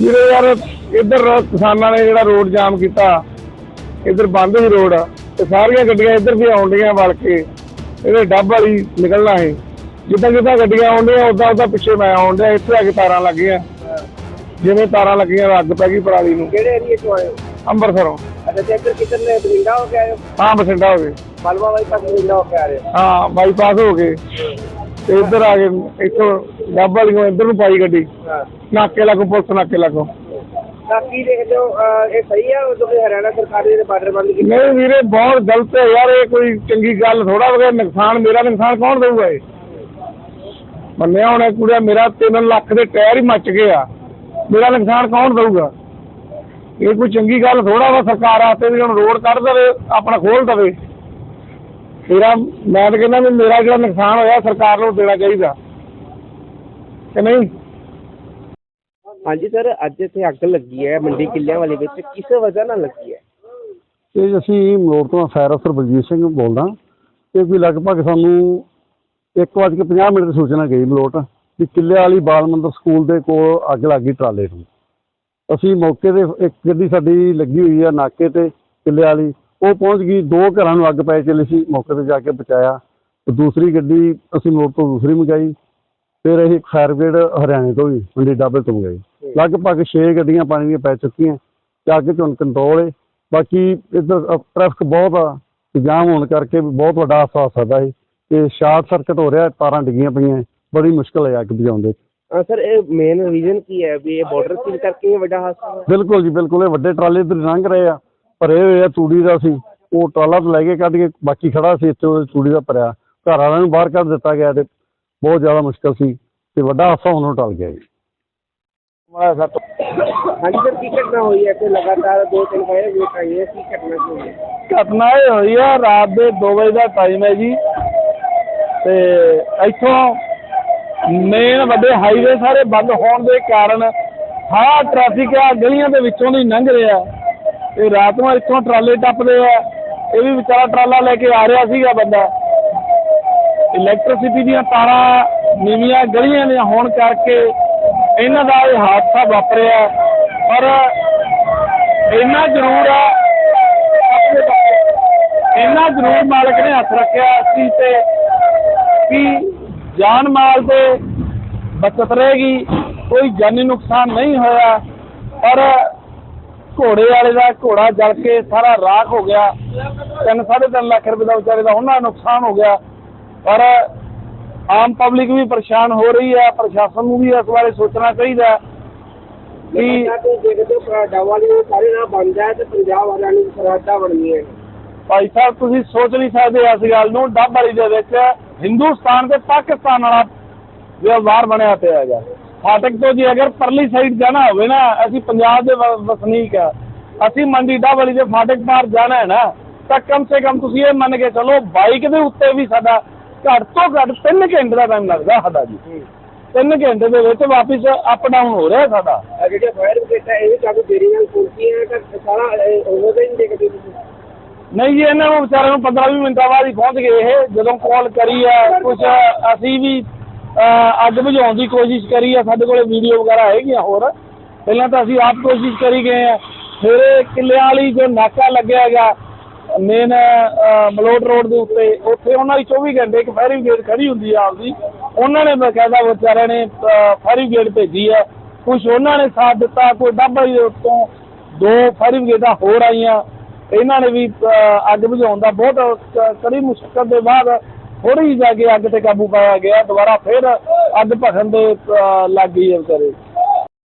ਵੀਰੇ ਯਾਰ ਇੱਧਰ ਕਿਸਾਨਾਂ ਨੇ ਜਿਹੜਾ ਰੋਡ ਜਾਮ ਕੀਤਾ ਇੱਧਰ ਬੰਦ ਸੀ ਰੋਡ ਤੇ ਸਾਰੀਆਂ ਗੱਡੀਆਂ ਇੱਧਰ ਵੀ ਆਉਂਦੀਆਂ ਵਲ ਕੇ ਇਹਦੇ ਡੱਬ ਵਾਲੀ ਨਿਕਲਣਾ ਹੈ ਜਿੱਦਾਂ ਜਿੱਦਾਂ ਗੱਡੀਆਂ ਆਉਂਦੀਆਂ ਉਦਾਂ ਉਦਾਂ ਪਿੱਛੇ ਮੈਂ ਆਉਂਦਾ ਇੱਥੇ ਆ ਕੇ ਤਾਰਾਂ ਲੱਗੀਆਂ। ਜਿਵੇਂ ਤਾਰਾਂ ਲੱਗੀਆਂ ਅੱਗ ਪੈ ਗਈ ਪਰਾਲੀ ਨੂੰ। ਕਿਹੜੇ ਏਰੀਏ ਤੋਂ ਆਏ ਹੋ? ਅੰਮ੍ਰਿਤਸਰੋਂ। ਅੱਛਾ ਤੇ ਇੱਧਰ ਕਿੱਧਰ ਨੇ? ਬਰਿੰਦਾ ਹੋ ਕੇ ਆਏ ਹੋ? ਹਾਂ ਬਠਿੰਡਾ ਹੋ ਗਏ। ਮਾਲਵਾ ਵਾਲੀ ਪਾਸ ਬਰਿੰਦਾ ਹੋ ਕੇ ਆ ਰਹੇ ਹੋ? ਹਾਂ ਬਾਈਪਾਸ ਹੋ ਗਏ। ਤੇ ਇੱਧਰ ਆ ਗਏ ਇੱਥੋਂ ਡੱਬ ਵਾਲੀਆਂ ਇੱਧਰ ਨੂੰ ਪਾਈ ਗੱਡੀ। ਨਾਕੇ ਲੱਗੋ ਪੁਲਿਸ ਨਾਕੇ ਲੱਗੋ। ਤਾਂ ਕੀ ਦੇਖਦੇ ਹੋ ਅਹ, ਇਹ ਸਹੀ ਹੈ ਉਦੋਂ ਕਿ ਹਰਿਆਣਾ ਸਰਕਾਰ ਨੇ ਬਾਰਡਰ ਬੰਦ ਕੀਤੇ? ਨਹੀਂ ਵੀਰੇ ਬਹੁਤ ਗਲਤ ਹੈ ਯਾਰ ਇਹ ਕੋਈ ਚੰਗੀ ਗੱਲ ਥੋੜਾ ਵਗੇ ਨੁਕਸਾਨ ਮੇਰਾ ਨੁਕਸਾਨ ਕੌਣ ਦੇਊਗਾ ਇਹ? ਮੰਨਿਆ ਹੁਣ ਕੁੜਿਆ ਮੇਰਾ 3 ਲੱਖ ਦੇ ਟਾਇਰ ਹੀ ਮੱਚ ਗਏ ਆ। ਮੇਰਾ ਨੁਕਸਾਨ ਕੌਣ ਦੇਊਗਾ? ਇਹ ਕੋਈ ਚੰਗੀ ਗੱਲ ਥੋੜਾ ਵਾ ਸਰਕਾਰ ਆਤੇ ਵੀ ਹੁਣ ਰੋਡ ਕੱਢ ਦੇਵੇ ਆਪਣਾ ਖੋਲ ਦੇਵੇ। ਮੇਰਾ ਮੈਂ ਤਾਂ ਕਹਿੰਦਾ ਵੀ ਮੇਰਾ ਜਿਹੜਾ ਨੁਕਸਾਨ ਹੋਇਆ ਸਰਕਾਰ ਨੂੰ ਦੇਣਾ ਚਾਹੀਦਾ। ਕਿ ਨਹੀਂ? ਹਾਂਜੀ ਸਰ ਅੱਜ ਇੱਥੇ ਅੱਗ ਲੱਗੀ ਹੈ ਮੰਡੀ ਕਿੱਲਿਆਂ ਵਾਲੇ ਵਿੱਚ। ਕਿਸ ਵਜ੍ਹਾ ਨਾਲ ਲੱਗੀ ਹੈ? ਇਹ ਅਸੀਂ ਮਲੋੜ ਤੋਂ ਫਾਇਰ ਅਫਸਰ ਬਲਜੀਤ ਸਿੰਘ ਬੋਲਦਾ ਇਹ ਕੋਈ ਲਗਭਗ ਸਾਨੂੰ 1:50 ਮਿੰਟ ਦੀ ਸੂਚਨਾ ਗਈ ਮਲੋਟ ਵੀ ਕਿੱਲੇ ਵਾਲੀ ਬਾਲ ਮੰਦਰ ਸਕੂਲ ਦੇ ਕੋਲ ਅੱਗ ਲੱਗੀ ਟਰਾਲੇ ਨੂੰ। ਅਸੀਂ ਮੌਕੇ ਤੇ ਇੱਕ ਗੱਡੀ ਸਾਡੀ ਲੱਗੀ ਹੋਈ ਆ ਨਾਕੇ ਤੇ ਕਿੱਲੇ ਵਾਲੀ। ਉਹ ਪਹੁੰਚ ਗਈ ਦੋ ਘਰਾਂ ਨੂੰ ਅੱਗ ਪੈ ਚੱਲੀ ਸੀ ਮੌਕੇ ਤੇ ਜਾ ਕੇ ਬਚਾਇਆ ਤੇ ਦੂਸਰੀ ਗੱਡੀ ਅਸੀਂ ਮਲੋਟ ਤੋਂ ਦੂਸਰੀ ਮੰਗਾਈ ਫਿਰ ਅਸੀਂ ਫਾਇਰ ਬ੍ਰਿਗੇਡ ਹਰਿਆਣੇ ਤੋਂ ਵੀ ਮੰਡੀ ਡਾਬੇ ਤੋਂ ਮੰਗਾਈ। ਲਗਭਗ 6 ਗੱਡੀਆਂ ਪਾਣੀ ਦੀਆਂ ਪੈ ਚੁੱਕੀਆਂ ਤੇ ਅੱਗ ਚ ਹੁਣ ਕੰਟਰੋਲ ਹੈ ਬਾਕੀ ਇੱਧਰ ਟ੍ਰੈਫਿਕ ਬਹੁਤ ਆ ਤੇ ਜਾਮ ਹੋਣ ਕਰਕੇ ਵੀ ਬਹੁਤ ਵੱਡਾ ਹਾਦਸਾ ਹੋ ਸਕਦਾ ਹੈ ਕਿ ਸ਼ਾਰਟ ਸਰਕਟ ਹੋ ਰਿਹਾ ਤਾਰਾਂ ਡਿੱਗੀਆਂ ਪਈਆਂ ਬੜੀ ਮੁਸ਼ਕਲ ਹੈ ਅੱਗ ਬੁਝਾਉਣ ਦੇ। ਹਾਂ ਸਰ ਇਹ ਮੇਨ ਰੀਜ਼ਨ ਕੀ ਹੈ ਵੀ ਇਹ ਬਾਰਡਰ ਸੀਲ ਕਰਕੇ ਇਹ ਵੱਡਾ ਹਾਦਸਾ ਬਿਲਕੁਲ ਜੀ ਬਿਲਕੁਲ। ਇਹ ਵੱਡੇ ਟਰਾਲੇ ਇੱਧਰ ਲੰਘ ਰਹੇ ਆ। ਭਰੇ ਹੋਏ ਆ ਤੂੜੀ ਦਾ ਸੀ। ਉਹ ਟਰਾਲਾ ਤਾਂ ਲੈ ਕੇ ਕੱਢ ਕੇ ਬਾਕੀ ਖੜਾ ਸੀ ਇੱਥੇ ਉਹ ਤੂੜੀ ਦਾ ਭਰਿਆ। ਘਰ ਵਾਲਿਆਂ ਨੂੰ ਬਾਹਰ ਕੱਢ ਦਿੱਤਾ ਗਿਆ ਤੇ ਬਹੁਤ ਜ਼ਿਆਦਾ ਮੁਸ਼ਕਲ ਸੀ ਤੇ ਵੱਡਾ ਹਾਦਸਾ ਹੁਣ ਟਲ ਗਿਆ ਜੀ। ਹਾਂਜੀ ਸਰ ਕੀ ਘਟਨਾ ਹੋਈ ਹੈ? ਤੇ ਲਗਾਤਾਰ ਦੋ ਤਿੰਨ ਫਾਇਰ ਵੇਟ ਆਈ ਹੈ ਕੀ ਘਟਨਾ ਕੀ ਹੋਈ ਹੈ? ਘਟਨਾ ਇਹ ਹੋਈ ਆ ਰਾਤ ਦੇ 2 ਵਜੇ ਦਾ ਟਾਈਮ ਹੈ ਜੀ। ਤੇ ਇੱਥੋਂ ਮੇਨ ਵੱਡੇ ਹਾਈਵੇ ਸਾਰੇ ਬੰਦ ਹੋਣ ਦੇ ਕਾਰਨ ਹਾਂ ਟ੍ਰੈਫਿਕ ਆ ਗਲੀਆਂ ਦੇ ਵਿੱਚੋਂ ਦੀ ਲੰਘ ਰਿਹਾ। ਇਹ ਰਾਤ ਨੂੰ ਇੱਥੋਂ ਟਰਾਲੇ ਟੱਪਦੇ ਆ। ਇਹ ਵੀ ਵਿਚਾਰਾ ਟਰਾਲਾ ਲੈ ਕੇ ਆ ਰਿਹਾ ਸੀਗਾ ਬੰਦਾ। ਇਲੈਕਟ੍ਰਿਸਿਟੀ ਦੀਆਂ ਤਾਰਾਂ ਨੀਵੀਆਂ ਗਲੀਆਂ ਦੀਆਂ ਹੋਣ ਕਰਕੇ ਇਹਨਾਂ ਦਾ ਇਹ ਹਾਦਸਾ ਵਾਪਰਿਆ। ਪਰ ਇੰਨਾ ਜ਼ਰੂਰ ਆ ਇੰਨਾ ਜ਼ਰੂਰ ਮਾਲਕ ਨੇ ਹੱਥ ਰੱਖਿਆ ਅਸੀਂ ਤੇ ਕਿ ਜਾਨ ਮਾਲ ਤੇ ਬਚਤ ਰਹੇਗੀ, ਕੋਈ ਜਾਨੀ ਨੁਕਸਾਨ ਨਹੀਂ ਹੋਇਆ। ਪਰ ਘੋੜੇ ਵਾਲੇ ਦਾ ਘੋੜਾ ਜਲ ਕੇ ਸਾਰਾ ਰਾਖ ਹੋ ਗਿਆ। ਤਿੰਨ ਸਾਢੇ ਲੱਖ ਰੁਪਏ ਦਾ ਵਿਚਾਰੇ ਦਾ ਉਹਨਾਂ ਨੁਕਸਾਨ ਹੋ ਗਿਆ। ਪਰ ਆਮ ਪਬਲਿਕ ਵੀ ਪਰੇਸ਼ਾਨ ਹੋ ਰਹੀ ਹੈ। ਪ੍ਰਸ਼ਾਸਨ ਨੂੰ ਵੀ ਇਸ ਬਾਰੇ ਸੋਚਣਾ ਚਾਹੀਦਾ ਕਿ ਲਗਾਤਾਰ ਤੁਸੀਂ ਦੇਖਦੇ ਹੋ ਪਰਾਡਾ ਵਾਲੀ ਉਹ ਸਾਰੇ ਨਾਲ ਬੰਦ ਹੈ ਤੇ ਪੰਜਾਬ ਵਾਲਿਆਂ ਨੂੰ ਸਰਾਡਾ ਬਣਨੀਆਂ ਨੇ ਭਾਈ ਸਾਹਿਬ ਤੁਸੀਂ ਸੋਚ ਨਹੀਂ ਸਕਦੇ ਇਸ ਗੱਲ ਨੂੰ। ਡੱਬ ਵਾਲੀ ਦੇ ਵਿੱਚ ਹਿੰਦੁਸਤਾਨ ਤੇ ਪਾਕਿਸਤਾਨ ਵਾਲਾ ਵਿਵਹਾਰ ਬਣਿਆ ਪਿਆ ਹੈਗਾ। ਫਾਟਕ ਤੋਂ ਜੀ ਅਗਰ ਪਰਲੀ ਸਾਈਡ ਜਾਣਾ ਹੋਵੇ ਨਾ ਅਸੀਂ ਪੰਜਾਬ ਦੇ ਵਸਨੀਕ ਆ। ਅਸੀਂ ਮੰਡੀ ਡੱਬ ਵਾਲੀ ਦੇ ਫਾਟਕ ਪਾਰ ਜਾਣਾ ਹੈ ਨਾ ਤਾਂ ਕਮ ਸੇ ਕਮ ਤੁਸੀਂ ਇਹ ਮੰਨ ਕੇ ਚਲੋ ਬਾਈਕ ਦੇ ਉੱਤੇ ਵੀ ਸਾਡਾ ਘੱਟ ਤੋਂ ਘੱਟ 3 ਘੰਟੇ ਦਾ ਟਾਈਮ ਲੱਗਦਾ ਸਾਡਾ ਜੀ। 3 ਘੰਟੇ ਦੇ ਵਿੱਚ ਵਾਪਸ ਅਪ ਡਾਊਨ ਹੋ ਰਿਹਾ ਸਾਡਾ। ਜਿਹੜੇ ਫਾਇਰ ਬ੍ਰਿਗੇਡ ਹੈ ਇਹ ਵੀ ਕਾਫੀ ਦੇਰੀ ਨਾਲ ਪਹੁੰਚੀ ਹੈ ਤਾਂ ਸਾਰਾ ਉਹਨਾਂ ਦਾ ਹੀ ਨਹੀਂ ਦੇਖਦੇ ਤੁਸੀਂ? ਨਹੀਂ ਜੀ ਇਹਨਾਂ ਨੂੰ ਵਿਚਾਰਿਆਂ ਨੂੰ 15-20 ਮਿੰਟਾਂ ਬਾਅਦ ਹੀ ਪਹੁੰਚ ਗਏ ਇਹ ਜਦੋਂ ਕਾਲ ਕਰੀ ਆ ਕੁਝ ਅਸੀਂ ਵੀ ਅੱਗ ਬੁਝਾਉਣ ਦੀ ਕੋਸ਼ਿਸ਼ ਕਰੀ ਆ, ਸਾਡੇ ਕੋਲੇ ਵੀਡੀਓ ਵਗੈਰਾ ਹੈਗੀਆਂ ਹੋਰ। ਪਹਿਲਾਂ ਤਾਂ ਅਸੀਂ ਆਪ ਕੋਸ਼ਿਸ਼ ਕਰੀ ਗਏ ਆ। ਮੇਰੇ ਕਿੱਲਿਆਂ ਵਾਲੀ ਜੋ ਨਾਕਾ ਲੱਗਿਆ ਹੈਗਾ ਮੇਨ ਮਲੋਟ ਰੋਡ ਦੇ ਉੱਤੇ, ਉੱਥੇ ਉਹਨਾਂ ਦੀ 24 ਘੰਟੇ ਇੱਕ ਫਾਇਰ ਬ੍ਰਿਗੇਡ ਖੜੀ ਹੁੰਦੀ ਆ ਆਪਦੀ। ਉਹਨਾਂ ਨੇ ਬਕਾਇਦਾ ਵਿਚਾਰਿਆਂ ਨੇ ਫਾਇਰ ਬ੍ਰਿਗੇਡ ਭੇਜੀ ਆ। ਕੁਝ ਉਹਨਾਂ ਨੇ ਸਾਥ ਦਿੱਤਾ, ਕੋਈ ਡੱਬਾ ਦੇ ਉੱਤੋਂ ਦੋ ਫਾਇਰ ਬ੍ਰਿਗੇਡਾਂ ਹੋਰ ਆਈਆਂ। ਇਹਨਾਂ ਨੇ ਵੀ ਅੱਗ ਬੁਝਾਉਣ ਦਾ ਬਹੁਤ ਕੜੀ ਮੁਸ਼ਕਲ ਦੇ ਬਾਅਦ ਥੋੜੀ ਜਾ ਕੇ ਅੱਗ ਤੇ ਕਾਬੂ ਪਾਇਆ ਗਿਆ ਦੁਬਾਰਾ ਫਿਰ ਅੱਗ ਭਖਣ ਦੇ ਅਹ, ਲੱਗ ਗਈ ਹੈ ਵਿਚਾਰੇ।